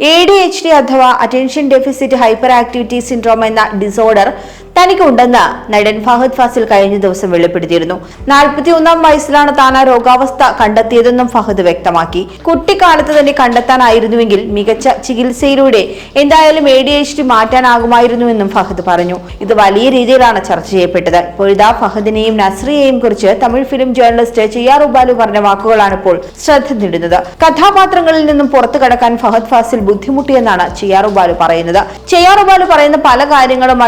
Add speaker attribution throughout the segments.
Speaker 1: A D H D അഥവാ attention deficit hyperactivity syndrome എന്ന disorder തനിക്കുണ്ടെന്ന് നടൻ ഫഹദ് ഫാസിൽ കഴിഞ്ഞ ദിവസം വെളിപ്പെടുത്തിയിരുന്നു. നാൽപ്പത്തിയൊന്നാം വയസ്സിലാണ് താൻ ആ രോഗാവസ്ഥ കണ്ടെത്തിയതെന്നും ഫഹദ് വ്യക്തമാക്കി. കുട്ടിക്കാലത്ത് തന്നെ കണ്ടെത്താനായിരുന്നുവെങ്കിൽ മികച്ച ചികിത്സയിലൂടെ എന്തായാലും എ ഡി എച്ച് ഡി മാറ്റാനാകുമായിരുന്നുവെന്നും ഫഹദ് പറഞ്ഞു. ഇത് വലിയ രീതിയിലാണ് ചർച്ച ചെയ്യപ്പെട്ടത്. ഇപ്പോഴിതാ ഫഹദിനെയും നസ്രിയെയും കുറിച്ച് തമിഴ് ഫിലിം ജേർണലിസ്റ്റ് ചെയ്യാറു ഉബാലു പറഞ്ഞ വാക്കുകളാണ് ഇപ്പോൾ ശ്രദ്ധ നേടുന്നത്. കഥാപാത്രങ്ങളിൽ നിന്നും പുറത്തു കടക്കാൻ ഫഹദ് ഫാസിൽ ബുദ്ധിമുട്ടിയെന്നാണ് ചെയ്യാറു ഉബാലു പറയുന്നത്. ചെയ്യാറു ഉബാലു പറയുന്ന പല കാര്യങ്ങളും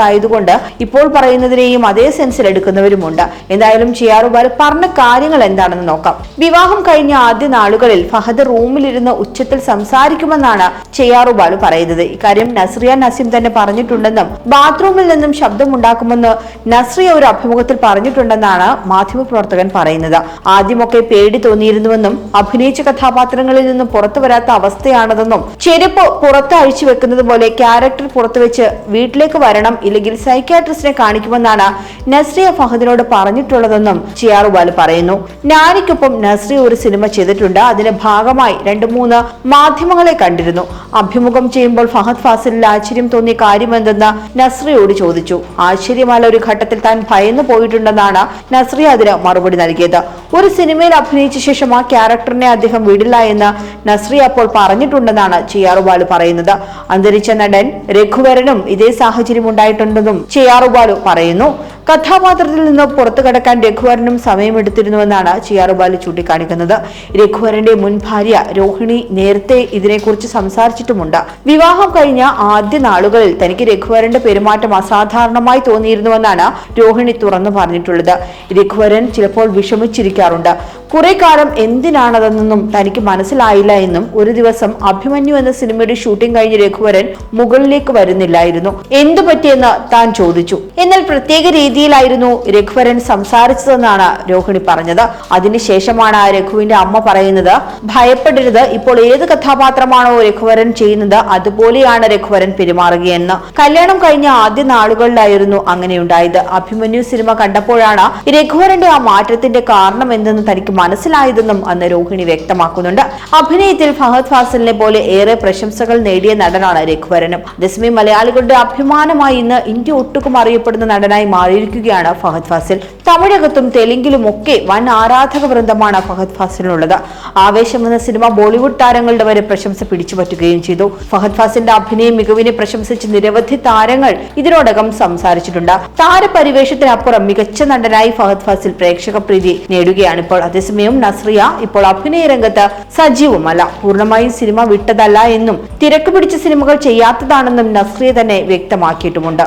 Speaker 1: അടിസ്ഥാനമില്ലാത്തതായതുകൊണ്ട് ഇപ്പോൾ പറയുന്നതിനെയും അതേ സെൻസിൽ എടുക്കുന്നവരുമുണ്ട്. എന്തായാലും ചെയ്യാറു ബാലു പറഞ്ഞ കാര്യങ്ങൾ എന്താണെന്ന് നോക്കാം. വിവാഹം കഴിഞ്ഞ ആദ്യ നാളുകളിൽ ഫഹദ് റൂമിലിരുന്ന് ഉച്ചത്തിൽ സംസാരിക്കുമെന്നാണ് ചെയ്യാറുബാൽ പറയുന്നത്. ഇക്കാര്യം നസ്രിയ നസീം തന്നെ പറഞ്ഞിട്ടുണ്ടെന്നും ബാത്റൂമിൽ നിന്നും ശബ്ദമുണ്ടാക്കുമെന്ന് നസ്രിയ ഒരു അഭിമുഖത്തിൽ പറഞ്ഞിട്ടുണ്ടെന്നാണ് മാധ്യമപ്രവർത്തകൻ പറയുന്നത്. ആദ്യമൊക്കെ പേടി തോന്നിയിരുന്നുവെന്നും അഭിനയിച്ച കഥാപാത്രങ്ങളിൽ നിന്നും പുറത്തു വരാത്ത അവസ്ഥയാണതെന്നും ചെരുപ്പ് പുറത്ത് അഴിച്ചു വെക്കുന്നത് പോലെ ക്യാരക്ടർ പുറത്തുവെച്ച് വീട്ടിലേക്ക് വരണം ഇല്ലെങ്കിൽ സൈക്യാട്രിസ്റ്റിനെ കാണിക്കുമെന്നാണ് നസ്രിയ ഫഹദിനോട് പറഞ്ഞിട്ടുള്ളതെന്നും ചിയാറുബാൽ പറയുന്നു. നാനിക്കൊപ്പം നസ്രിയ ഒരു സിനിമ ചെയ്തിട്ടുണ്ട്. അതിന്റെ ഭാഗമായി രണ്ട് മൂന്ന് മാധ്യമങ്ങളെ കണ്ടിരുന്നു. അഭിമുഖം ചെയ്യുമ്പോൾ ഫഹദ് ഫാസിലിൽ ആശ്ചര്യം തോന്നിയ കാര്യമെന്തെന്ന് നസ്രിയോട് ചോദിച്ചു. ആശ്ചര്യമല്ല ഒരു ഘട്ടത്തിൽ താൻ ഭയന്നു പോയിട്ടുണ്ടെന്നാണ് നസ്രിയ അതിന് മറുപടി നൽകിയത്. ഒരു സിനിമയിൽ അഭിനയിച്ച ശേഷം ആ ക്യാരക്ടറിനെ അദ്ദേഹം വിടില്ല എന്ന് നസ്രി അപ്പോൾ പറഞ്ഞിട്ടുണ്ടെന്നാണ് ചെയ്യാറുബാലു പറയുന്നത്. അന്തരിച്ച നടൻ രഘുവരനും ഇതേ സാഹചര്യം ഉണ്ടായിട്ടുണ്ടെന്നും ചെയ്യാറുബാലു പറയുന്നു. കഥാപാത്രത്തിൽ നിന്ന് പുറത്തു കടക്കാൻ രഘുവരനും സമയമെടുത്തിരുന്നുവെന്നാണ് ചിയാറുബാലു ചൂണ്ടിക്കാണിക്കുന്നത്. രഘുവരന്റെ മുൻ ഭാര്യ രോഹിണി നേരത്തെ ഇതിനെക്കുറിച്ച് സംസാരിച്ചിട്ടുമുണ്ട്. വിവാഹം കഴിഞ്ഞ ആദ്യ നാളുകളിൽ തനിക്ക് രഘുവരന്റെ പെരുമാറ്റം അസാധാരണമായി തോന്നിയിരുന്നുവെന്നാണ് രോഹിണി തുറന്നു പറഞ്ഞിട്ടുള്ളത്. രഘുവരൻ ചിലപ്പോൾ വിഷമിച്ചിരിക്കാറുണ്ട്. കുറെ കാലം എന്തിനാണതെന്നൊന്നും തനിക്ക് മനസ്സിലായില്ല എന്നും ഒരു ദിവസം അഭിമന്യു എന്ന സിനിമയുടെ ഷൂട്ടിംഗ് കഴിഞ്ഞ് രഘുവരൻ മുകളിലേക്ക് വരുന്നില്ലായിരുന്നു. എന്തു പറ്റിയെന്ന് താൻ ചോദിച്ചു. എന്നാൽ പ്രത്യേക രീതിയിലായിരുന്നു രഘുവരൻ സംസാരിച്ചതെന്നാണ് രോഹിണി പറഞ്ഞത്. അതിനുശേഷമാണ് രഘുവിന്റെ അമ്മ പറയുന്നത് ഭയപ്പെടരുത് ഇപ്പോൾ ഏത് കഥാപാത്രമാണോ രഘുവരൻ ചെയ്യുന്നത് അതുപോലെയാണ് രഘുവരൻ പെരുമാറുകയെന്ന്. കല്യാണം കഴിഞ്ഞ ആദ്യ നാളുകളിലായിരുന്നു അങ്ങനെയുണ്ടായത്. അഭിമന്യു സിനിമ കണ്ടപ്പോഴാണ് രഘുവരന്റെ ആ മാറ്റത്തിന്റെ കാരണം എന്തെന്ന് തനിക്ക് മനസ്സിലായതെന്നും അന്ന് രോഹിണി വ്യക്തമാക്കുന്നുണ്ട്. അഭിനയത്തിൽ ഫഹദ് ഫാസിലിനെ പോലെ ഏറെ പ്രശംസകൾ നേടിയ നടനാണ് രഘുവരനും. അതേസമയം മലയാളികളുടെ അഭിമാനമായി ഇന്ന് ഇന്ത്യ ഒട്ടുക്കും അറിയപ്പെടുന്ന നടനായി മാറിയിരിക്കുകയാണ് ഫഹദ് ഫാസിൽ. തമിഴകത്തും തെലുങ്കിലുമൊക്കെ വൻ ആരാധക വൃന്ദമാണ് ഫഹദ് ഫാസിലിനുള്ളത്. ആവേശം എന്ന സിനിമ ബോളിവുഡ് താരങ്ങളുടെ വരെ പ്രശംസ പിടിച്ചുപറ്റുകയും ചെയ്തു. ഫഹദ് ഫാസിന്റെ അഭിനയ മികവിനെ പ്രശംസിച്ച് നിരവധി താരങ്ങൾ ഇതിനോടകം സംസാരിച്ചിട്ടുണ്ട്. താരപരിവേഷത്തിനപ്പുറം മികച്ച നടനായി ഫഹദ് ഫാസിൽ പ്രേക്ഷക പ്രീതി നേടുകയാണ് ഇപ്പോൾ അതേസമയം നസ്രിയ ഇപ്പോൾ അഭിനയ രംഗത്ത് സജീവമല്ല. പൂർണമായും സിനിമ വിട്ടതല്ല എന്നും തിരക്ക് പിടിച്ച സിനിമകൾ ചെയ്യാത്തതാണെന്നും നസ്രിയ തന്നെ വ്യക്തമാക്കിയിട്ടുമുണ്ട്.